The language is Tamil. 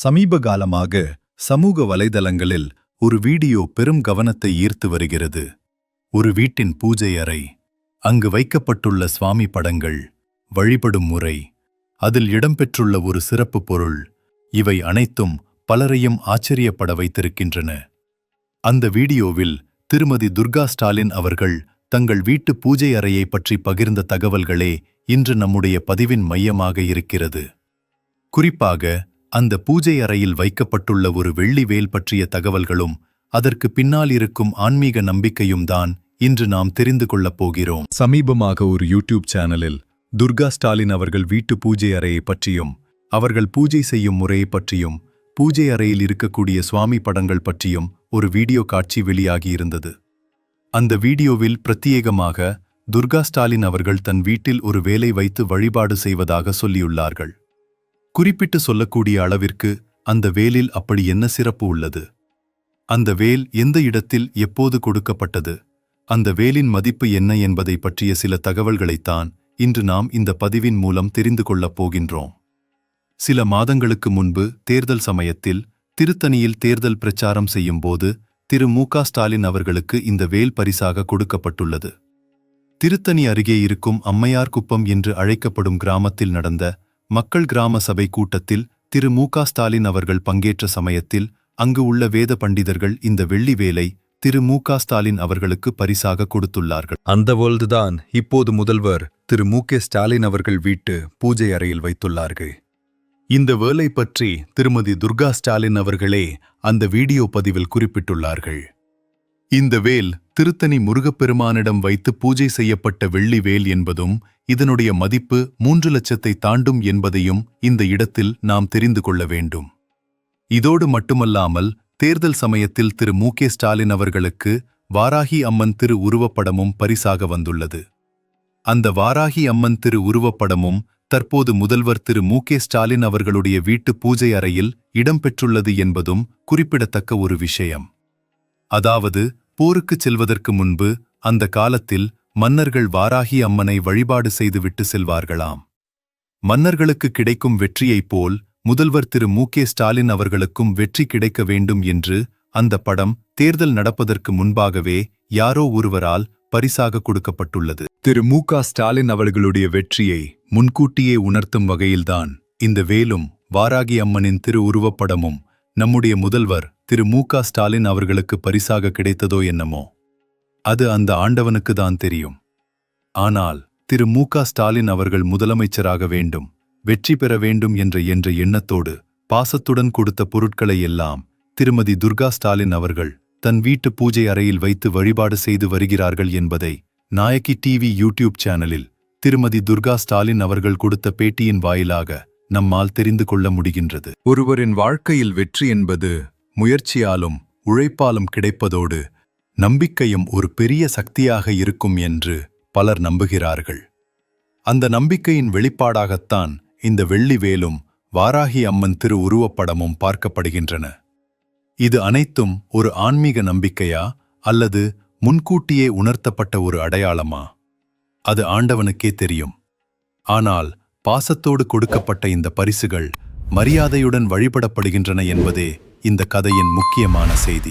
சமீப காலமாக சமூக வலைதளங்களில் ஒரு வீடியோ பெரும் கவனத்தை ஈர்த்து வருகிறது. ஒரு வீட்டின் பூஜை அறை அங்கு வைக்கப்பட்டுள்ள சுவாமி படங்கள் வழிபடும் முறை அதில் இடம்பெற்றுள்ள ஒரு சிறப்பு பொருள் இவை அனைத்தும் பலரையும் ஆச்சரியப்பட வைத்திருக்கின்றன. அந்த வீடியோவில் திருமதி துர்கா ஸ்டாலின் அவர்கள் தங்கள் வீட்டு பூஜை அறையை பற்றி பகிர்ந்த தகவல்களே இன்று நம்முடைய பதிவின் மையமாக இருக்கிறது. குறிப்பாக அந்த பூஜை அறையில் வைக்கப்பட்டுள்ள ஒரு வெள்ளி வேல் பற்றிய தகவல்களும் அதற்கு பின்னால் இருக்கும் ஆன்மீக நம்பிக்கையும் தான் இன்று நாம் தெரிந்து கொள்ளப் போகிறோம். சமீபமாக ஒரு யூடியூப் சேனலில் துர்கா ஸ்டாலின் அவர்கள் வீட்டு பூஜை அறையை பற்றியும் அவர்கள் பூஜை செய்யும் முறையை பற்றியும் பூஜை அறையில் இருக்கக்கூடிய சுவாமி படங்கள் பற்றியும் ஒரு வீடியோ காட்சி வெளியாகியிருந்தது அந்த வீடியோவில் பிரத்யேகமாக துர்கா ஸ்டாலின் அவர்கள் தன் வீட்டில் ஒரு வேலை வைத்து வழிபாடு செய்வதாக சொல்லியுள்ளார்கள். குறிப்பிட்டு சொல்லக்கூடிய அளவிற்கு அந்த வேலில் அப்படி என்ன சிறப்பு உள்ளது? அந்த வேல் எந்த இடத்தில் எப்போது கொடுக்கப்பட்டது? அந்த வேலின் மதிப்பு என்ன என்பதை பற்றிய சில தகவல்களைத்தான் இன்று நாம் இந்த பதிவின் மூலம் தெரிந்து கொள்ளப் போகின்றோம். சில மாதங்களுக்கு முன்பு தேர்தல் சமயத்தில் திருத்தணியில் தேர்தல் பிரச்சாரம் செய்யும்போது திரு. மு. ஸ்டாலின் அவர்களுக்கு இந்த வேல் பரிசாக கொடுக்கப்பட்டுள்ளது. திருத்தணி அருகே இருக்கும் அம்மையார் குப்பம் என்று அழைக்கப்படும் கிராமத்தில் நடந்த மக்கள் கிராம சபை கூட்டத்தில் திரு மு ஸ்டாலின் அவர்கள் பங்கேற்ற சமயத்தில் அங்கு உள்ள வேத பண்டிதர்கள் இந்த வெள்ளி வேலை திரு மு க ஸ்டாலின் அவர்களுக்கு பரிசாக கொடுத்துள்ளார்கள். அந்த போல்துதான் இப்போது முதல்வர் திரு மு ஸ்டாலின் அவர்கள் வீட்டு பூஜை அறையில் வைத்துள்ளார்கள். இந்த வேலை பற்றி திருமதி துர்கா ஸ்டாலின் அவர்களே அந்த வீடியோ பதிவில் குறிப்பிட்டுள்ளார்கள். இந்த வேல் திருத்தணி முருகப்பெருமானிடம் வைத்து பூஜை செய்யப்பட்ட வெள்ளி வேல் என்பதும் இதனுடைய மதிப்பு மூன்று லட்சத்தை தாண்டும் என்பதையும் இந்த இடத்தில் நாம் தெரிந்து கொள்ள வேண்டும். இதோடு மட்டுமல்லாமல் தேர்தல் சமயத்தில் திரு மு கே ஸ்டாலின் அவர்களுக்கு வாராகி அம்மன் திரு உருவப்படமும் பரிசாக வந்துள்ளது. அந்த வாராகி அம்மன் திரு உருவப்படமும் தற்போது முதல்வர் திரு மு கே ஸ்டாலின் அவர்களுடைய வீட்டு பூஜை அறையில் இடம்பெற்றுள்ளது என்பதும் குறிப்பிடத்தக்க ஒரு விஷயம். அதாவது போருக்குச் செல்வதற்கு முன்பு அந்த காலத்தில் மன்னர்கள் வாராகி அம்மனை வழிபாடு செய்துவிட்டு செல்வார்களாம். மன்னர்களுக்கு கிடைக்கும் வெற்றியைப் போல் முதல்வர் திரு மு. ஸ்டாலின் அவர்களுக்கும் வெற்றி கிடைக்க வேண்டும் என்று அந்த படம் தேர்தல் நடப்பதற்கு முன்பாகவே யாரோ ஒருவரால் பரிசாக கொடுக்கப்பட்டுள்ளது. திரு மு. ஸ்டாலின் அவர்களுடைய வெற்றியை முன்கூட்டியே உணர்த்தும் வகையில்தான் இந்த வேலும் வாராகி அம்மனின் திரு உருவப்படமும் நம்முடைய முதல்வர் திரு மு க ஸ்டாலின் அவர்களுக்கு பரிசாக கிடைத்ததோ என்னமோ அது அந்த ஆண்டவனுக்கு தான் தெரியும். ஆனால் திரு மு க ஸ்டாலின் அவர்கள் முதலமைச்சராக வேண்டும் வெற்றி பெற வேண்டும் என்ற என்ற எண்ணத்தோடு பாசத்துடன் கொடுத்த பொருட்களை எல்லாம் திருமதி துர்கா ஸ்டாலின் அவர்கள் தன் வீட்டு பூஜை அறையில் வைத்து வழிபாடு செய்து வருகிறார்கள் என்பதை நாயகி டிவி யூடியூப் சேனலில் திருமதி துர்கா ஸ்டாலின் அவர்கள் கொடுத்த பேட்டியின் வாயிலாக நம்மால் தெரிந்து கொள்ள முடிகின்றது. ஒருவரின் வாழ்க்கையில் வெற்றி என்பது முயற்சியாலும் உழைப்பாலும் கிடைப்பதோடு நம்பிக்கையும் ஒரு பெரிய சக்தியாக இருக்கும் என்று பலர் நம்புகிறார்கள். அந்த நம்பிக்கையின் வெளிப்பாடாகத்தான் இந்த வெள்ளி வேலும் வாராகி அம்மன் திரு உருவப்படமும் பார்க்கப்படுகின்றன. இது அனைத்தும் ஒரு ஆன்மீக நம்பிக்கையா அல்லது முன்கூட்டியே உணர்த்தப்பட்ட ஒரு அடையாளமா? அது ஆண்டவனுக்கே தெரியும். ஆனால் பாசத்தோடு கொடுக்கப்பட்ட இந்த பரிசுகள் மரியாதையுடன் வழிபடப்படுகின்றன என்பதே இந்த கதையின் முக்கியமான செய்தி.